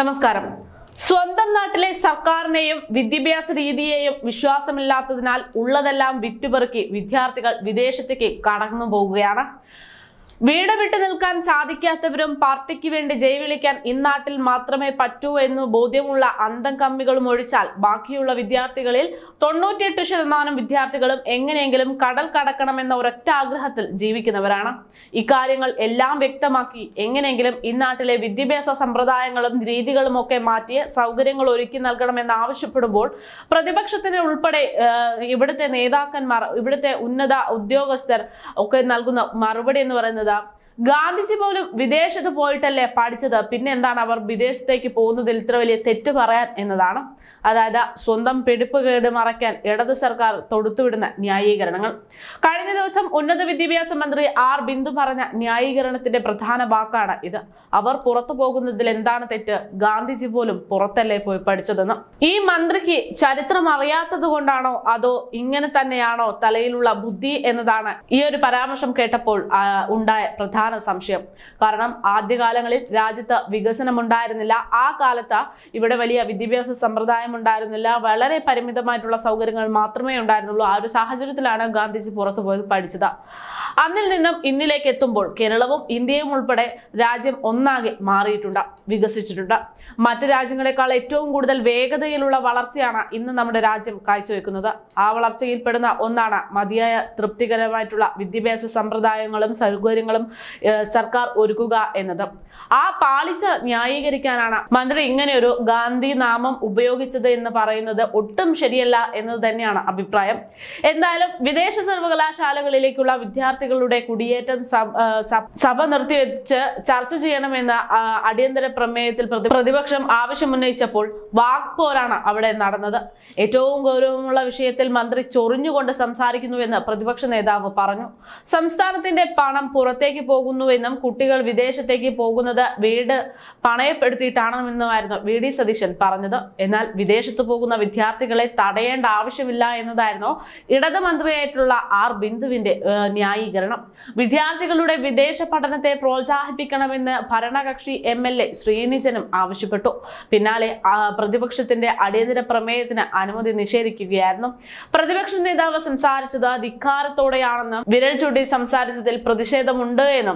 നമസ്കാരം. സ്വന്തം നാട്ടിലെ സർക്കാരിനെയും വിദ്യാഭ്യാസ രീതിയെയും വിശ്വാസമില്ലാത്തതിനാൽ ഉള്ളതെല്ലാം വിറ്റുപെറുക്കി വിദ്യാർത്ഥികൾ വിദേശത്തേക്ക് കടന്നു പോകുകയാണ് വീട് വിട്ടു നിൽക്കാൻ സാധിക്കാത്തവരും പാർട്ടിക്ക് വേണ്ടി ജയ് വിളിക്കാൻ ഇന്നാട്ടിൽ മാത്രമേ പറ്റൂ എന്ന് ബോധ്യമുള്ള അന്തം കമ്മികളും ഒഴിച്ചാൽ ബാക്കിയുള്ള വിദ്യാർത്ഥികളിൽ തൊണ്ണൂറ്റിയെട്ട് ശതമാനം വിദ്യാർത്ഥികളും എങ്ങനെയെങ്കിലും കടൽ കടക്കണമെന്ന ഒരൊറ്റ ആഗ്രഹത്തിൽ ജീവിക്കുന്നവരാണ്. ഇക്കാര്യങ്ങൾ എല്ലാം വ്യക്തമാക്കി എങ്ങനെയെങ്കിലും ഇന്നാട്ടിലെ വിദ്യാഭ്യാസ സമ്പ്രദായങ്ങളും രീതികളും ഒക്കെ മാറ്റി സൗകര്യങ്ങൾ ഒരുക്കി നൽകണമെന്ന് ആവശ്യപ്പെടുമ്പോൾ പ്രതിപക്ഷത്തിന് ഉൾപ്പെടെ ഇവിടുത്തെ നേതാക്കന്മാർ ഇവിടുത്തെ ഉന്നത ഉദ്യോഗസ്ഥർ ഒക്കെ നൽകുന്ന മറുപടി എന്ന് പറയുന്നത് da ഗാന്ധിജി പോലും വിദേശത്ത് പോയിട്ടല്ലേ പഠിച്ചത്? പിന്നെ എന്താണ് അവർ വിദേശത്തേക്ക് പോകുന്നതിൽ ഇത്ര വലിയ തെറ്റ് പറയാൻ എന്നതാണ്? അതായത് സ്വന്തം പിടിപ്പ് കേട് മറയ്ക്കാൻ ഇടത് സർക്കാർ തൊടുത്തുവിടുന്ന ന്യായീകരണങ്ങൾ. കഴിഞ്ഞ ദിവസം ഉന്നത വിദ്യാഭ്യാസ മന്ത്രി ആർ ബിന്ദു പറഞ്ഞ ന്യായീകരണത്തിന്റെ പ്രധാന വാക്കാണ് ഇത്. അവർ പുറത്തു പോകുന്നതിൽ എന്താണ് തെറ്റ്? ഗാന്ധിജി പോലും പുറത്തല്ലേ പോയി പഠിച്ചതെന്ന്. ഈ മന്ത്രിക്ക് ചരിത്രം അറിയാത്തത് കൊണ്ടാണോ അതോ ഇങ്ങനെ തന്നെയാണോ തലയിലുള്ള ബുദ്ധി എന്നതാണ് ഈ ഒരു പരാമർശം കേട്ടപ്പോൾ ഉണ്ടായ പ്രധാന സംശയം. കാരണം ആദ്യകാലങ്ങളിൽ രാജ്യത്ത് വികസനം ഉണ്ടായിരുന്നില്ല ആ കാലത്ത് ഇവിടെ വലിയ വിദ്യാഭ്യാസ സമ്പ്രദായം ഉണ്ടായിരുന്നില്ല. വളരെ പരിമിതമായിട്ടുള്ള സൗകര്യങ്ങൾ മാത്രമേ ഉണ്ടായിരുന്നുള്ളൂ. ആ ഒരു സാഹചര്യത്തിലാണ് ഗാന്ധിജി പുറത്തു പോയി പഠിച്ചത്. അന്നിൽ നിന്നും ഇന്നിലേക്ക് എത്തുമ്പോൾ കേരളവും ഇന്ത്യയും ഉൾപ്പെടെ രാജ്യം ഒന്നാകെ മാറിയിട്ടുണ്ട് വികസിച്ചിട്ടുണ്ട്. മറ്റു രാജ്യങ്ങളെക്കാൾ ഏറ്റവും കൂടുതൽ വേഗതയിലുള്ള വളർച്ചയാണ് ഇന്ന് നമ്മുടെ രാജ്യം കാഴ്ചവെക്കുന്നത്. ആ വളർച്ചയിൽ പെടുന്ന ഒന്നാണ് മതിയായ തൃപ്തികരമായിട്ടുള്ള വിദ്യാഭ്യാസ സമ്പ്രദായങ്ങളും സൗകര്യങ്ങളും സർക്കാർ ഒരുക്കുക എന്നത്. ആ പാളിച്ച ന്യായീകരിക്കാനാണ് മന്ത്രി ഇങ്ങനെ ഒരു ഗാന്ധി നാമം ഉപയോഗിച്ചത് എന്ന് പറയുന്നത് ഒട്ടും ശരിയല്ല എന്നത് തന്നെയാണ് അഭിപ്രായം. എന്തായാലും വിദേശ സർവകലാശാലകളിലേക്കുള്ള വിദ്യാർത്ഥികളുടെ കുടിയേറ്റം സഭ നിർത്തിവെച്ച് ചർച്ച ചെയ്യണമെന്ന അടിയന്തര പ്രമേയത്തിൽ പ്രതി- പ്രതിപക്ഷം ആവശ്യമുന്നയിച്ചപ്പോൾ വാക്പോരാണ് അവിടെ നടന്നത്. ഏറ്റവും ഗൗരവമുള്ള വിഷയത്തിൽ മന്ത്രി ചൊറിഞ്ഞുകൊണ്ട് സംസാരിക്കുന്നു സംസാരിക്കുന്നുവെന്ന് പ്രതിപക്ഷ നേതാവ് പറഞ്ഞു. സംസ്ഥാനത്തിന്റെ പണം പുറത്തേക്ക് പോകുന്നുവെന്നും കുട്ടികൾ വിദേശത്തേക്ക് പോകുന്നത് വീട് പണയപ്പെടുത്തിയിട്ടാണെന്നുമായിരുന്നു വി ഡി സതീശൻ പറഞ്ഞത്. എന്നാൽ വിദേശത്ത് പോകുന്ന വിദ്യാർത്ഥികളെ തടയേണ്ട ആവശ്യമില്ല എന്നതായിരുന്നു ഇടത് മന്ത്രിയായിട്ടുള്ള ആർ ബിന്ദുവിന്റെ ന്യായീകരണം. വിദ്യാർത്ഥികളുടെ വിദേശ പഠനത്തെ പ്രോത്സാഹിപ്പിക്കണമെന്ന് ഭരണകക്ഷി എം എൽ എ ശ്രീനിജനും ആവശ്യപ്പെട്ടു. പിന്നാലെ പ്രതിപക്ഷത്തിന്റെ അടിയന്തര പ്രമേയത്തിന് അനുമതി നിഷേധിക്കുകയായിരുന്നു. പ്രതിപക്ഷ നേതാവ് സംസാരിച്ചത് ധിക്കാരത്തോടെയാണെന്നും വിരൽ ചൂണ്ടി സംസാരിച്ചതിൽ പ്രതിഷേധമുണ്ട് എന്നും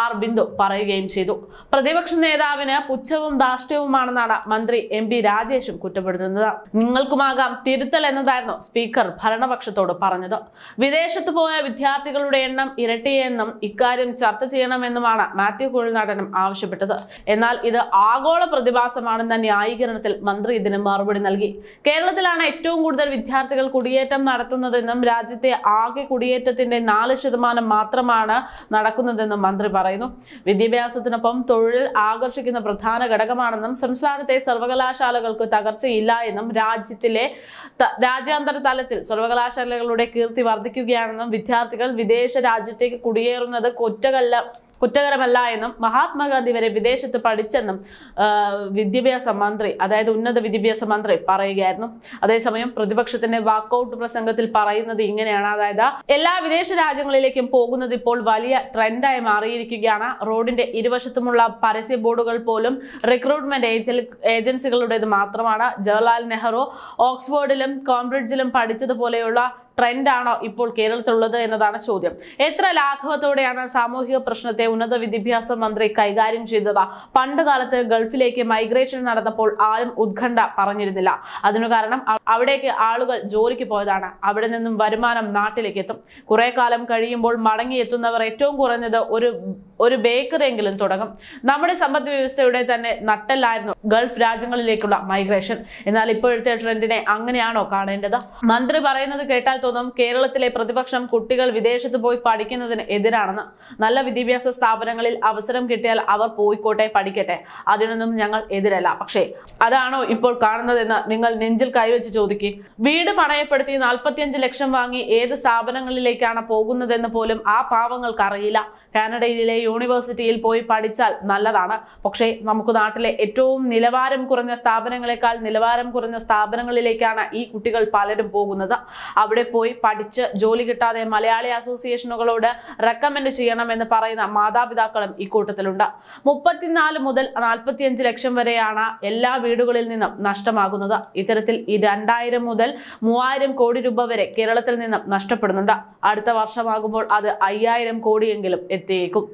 ആർ ബിന്ദു പറയുകയും ചെയ്തു. പ്രതിപക്ഷ നേതാവിന് പുച്ഛവും ധാർഷ്ട്യവുമാണെന്നാണ് മന്ത്രി എം പി രാജേഷും കുറ്റപ്പെടുത്തുന്നത്. നിങ്ങൾക്കുമാകാം തിരുത്തൽ എന്നതായിരുന്നു സ്പീക്കർ ഭരണപക്ഷത്തോട് പറഞ്ഞത്. വിദേശത്ത് പോയ വിദ്യാർത്ഥികളുടെ എണ്ണം ഇരട്ടിയെന്നും ഇക്കാര്യം ചർച്ച ചെയ്യണമെന്നുമാണ് മാത്യു കുഴിനാടനും ആവശ്യപ്പെട്ടത്. എന്നാൽ ഇത് ആഗോള പ്രതിഭാസമാണെന്ന ന്യായീകരണത്തിൽ മന്ത്രി ഇതിന് മറുപടി നൽകി. കേരളത്തിലാണ് ഏറ്റവും കൂടുതൽ വിദ്യാർത്ഥികൾ കുടിയേറ്റം നടത്തുന്നതെന്നും രാജ്യത്തെ ആകെ കുടിയേറ്റത്തിന്റെ നാല് ശതമാനം മാത്രമാണ് നടക്കുന്നതെന്നും മന്ത്രി പറയുന്നു. വിദ്യാഭ്യാസത്തിനൊപ്പം തൊഴിൽ ആകർഷിക്കുന്ന പ്രധാന ഘടകമാണെന്നും സംസ്ഥാനത്തെ സർവകലാശാലകൾക്ക് തകർച്ചയില്ല എന്നും രാജ്യത്തിലെ രാജ്യാന്തര തലത്തിൽ സർവകലാശാലകളുടെ കീർത്തി വർദ്ധിക്കുകയാണെന്നും വിദ്യാർത്ഥികൾ വിദേശ രാജ്യത്തേക്ക് കുടിയേറുന്നത് കുറ്റകല്ല കുറ്റകരമല്ല എന്നും മഹാത്മാഗാന്ധി വരെ വിദേശത്ത് പഠിച്ചെന്നും വിദ്യാഭ്യാസ മന്ത്രി അതായത് ഉന്നത വിദ്യാഭ്യാസ മന്ത്രി പറയുകയായിരുന്നു. അതേസമയം പ്രതിപക്ഷത്തിന്റെ വാക്കൌട്ട് പ്രസംഗത്തിൽ പറയുന്നത് ഇങ്ങനെയാണ്. അതായത് എല്ലാ വിദേശ രാജ്യങ്ങളിലേക്കും പോകുന്നത് ഇപ്പോൾ വലിയ ട്രെൻഡായി മാറിയിരിക്കുകയാണ്. റോഡിന്റെ ഇരുവശത്തുമുള്ള പരസ്യ ബോർഡുകൾ പോലും റിക്രൂട്ട്മെന്റ് ഏജൻസികളുടേത് മാത്രമാണ്. ജവഹർലാൽ നെഹ്റു ഓക്സ്ഫോർഡിലും കോംബ്രിഡ്ജിലും പഠിച്ചതുപോലെയുള്ള ട്രെൻഡാണോ ഇപ്പോൾ കേരളത്തിലുള്ളത് എന്നതാണ് ചോദ്യം. എത്ര ലാഘവത്തോടെയാണ് സാമൂഹിക പ്രശ്നത്തെ ഉന്നത വിദ്യാഭ്യാസ മന്ത്രി കൈകാര്യം ചെയ്തത്? പണ്ട് കാലത്ത് ഗൾഫിലേക്ക് മൈഗ്രേഷൻ നടന്നപ്പോൾ ആരും ഉത്കണ്ഠ പറഞ്ഞിരുന്നില്ല. അതിനു കാരണം അവിടേക്ക് ആളുകൾ ജോലിക്ക് പോയതാണ്. അവിടെ നിന്നും വരുമാനം നാട്ടിലേക്ക് എത്തും. കുറെ കാലം കഴിയുമ്പോൾ മടങ്ങിയെത്തുന്നവർ ഏറ്റവും കുറഞ്ഞത് ഒരു ഒരു ബേക്കറി എങ്കിലും തുടങ്ങും. നമ്മുടെ സമ്പദ് വ്യവസ്ഥയുടെ തന്നെ നട്ടല്ലായിരുന്നു ഗൾഫ് രാജ്യങ്ങളിലേക്കുള്ള മൈഗ്രേഷൻ എന്നാൽ ഇപ്പോഴത്തെ ട്രെൻഡിനെ അങ്ങനെയാണോ കാണേണ്ടത്? മന്ത്രി പറയുന്നത് കേട്ടാൽ തോന്നും കേരളത്തിലെ പ്രതിപക്ഷം കുട്ടികൾ വിദേശത്ത് പോയി പഠിക്കുന്നതിന് എതിരാണെന്ന്. നല്ല വിദ്യാഭ്യാസ സ്ഥാപനങ്ങളിൽ അവസരം കിട്ടിയാൽ അവർ പോയിക്കോട്ടെ പഠിക്കട്ടെ. അതിനൊന്നും ഞങ്ങൾ എതിരല്ല. പക്ഷേ അതാണോ ഇപ്പോൾ കാണുന്നതെന്ന് നിങ്ങൾ നെഞ്ചിൽ കൈവച്ച് ചോദിക്കേ. വീട് പണയപ്പെടുത്തി നാൽപ്പത്തിയഞ്ച് ലക്ഷം വാങ്ങി ഏത് സ്ഥാപനങ്ങളിലേക്കാണ് പോകുന്നതെന്ന് പോലും ആ പാവങ്ങൾക്ക് അറിയില്ല കാനഡയിലെയോ യൂണിവേഴ്സിറ്റിയിൽ പോയി പഠിച്ചാൽ നല്ലതാണ്. പക്ഷേ നമുക്ക് നാട്ടിലെ ഏറ്റവും നിലവാരം കുറഞ്ഞ സ്ഥാപനങ്ങളെക്കാൾ നിലവാരം കുറഞ്ഞ സ്ഥാപനങ്ങളിലേക്കാണ് ഈ കുട്ടികൾ പലരും പോകുന്നത്. അവിടെ പോയി പഠിച്ച് ജോലി കിട്ടാതെ മലയാളി അസോസിയേഷനുകളോട് റെക്കമെൻഡ് ചെയ്യണം എന്ന് പറയുന്ന മാതാപിതാക്കളും ഈ കൂട്ടത്തിലുണ്ട്. മുപ്പത്തിനാല് മുതൽ നാൽപ്പത്തിയഞ്ച് ലക്ഷം വരെയാണ് എല്ലാ വീടുകളിൽ നിന്നും നഷ്ടമാകുന്നത്. ഇത്തരത്തിൽ ഈ രണ്ടായിരം മുതൽ മൂവായിരം കോടി രൂപ വരെ കേരളത്തിൽ നിന്നും നഷ്ടപ്പെടുന്നുണ്ട്. അടുത്ത വർഷമാകുമ്പോൾ അത് അയ്യായിരം കോടിയെങ്കിലും എത്തിയേക്കും.